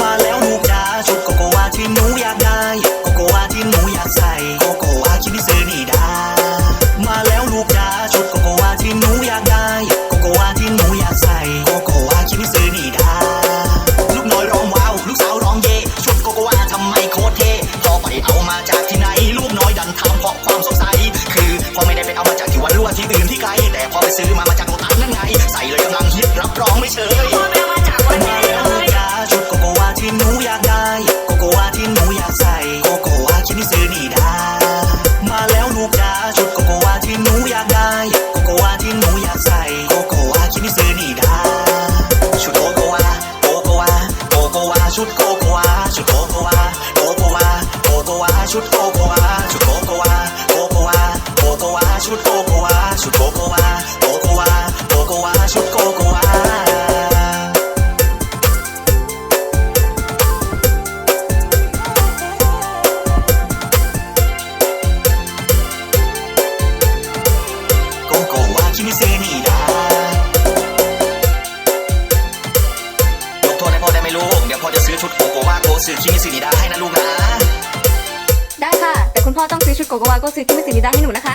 มาแล้วลูกจ้าชุดโกโกวาที่หนูอยากได้ โกโกวาที่หนูอยากใส่โกโกวาคิมิซึนิดา มาแล้วลูกจ้าชุดโกโกวาที่หนูอยากได้ โกโกวาที่หนูอยากใส่โกโกวาคิมิซึนิดา ลูกน้อยร้องว้าว ลูกสาวร้องเย่ชุดโกโกวาทำไมโคตรเท่จอไปเอามาจากที่ไหน ลูกน้อยดันทำเพรความสงสัย คือพอไม่ได้ไปเอามาจากที่วัดรั่วที่อื่นที่ไกล แต่พอไปซื้อมา ชุดโกโกวาชุดโกโกวาโกโกวาโกโกวาชุดโกโกวาชุดโกโกวาโกโกวาโกโกวาชุดโกโกวาโกโกวาคิมิเซนิดายกโทษให้พ่อได้ไหมลูกเดี๋ยวพ่อจะซื้อชุดโกโกวาโกสึคิมิซึนิดาให้นะลูกนะ คุณพ่อต้องซื้อชุดโกโกวาโกสึที่มิสินิดาให้หนูนะคะ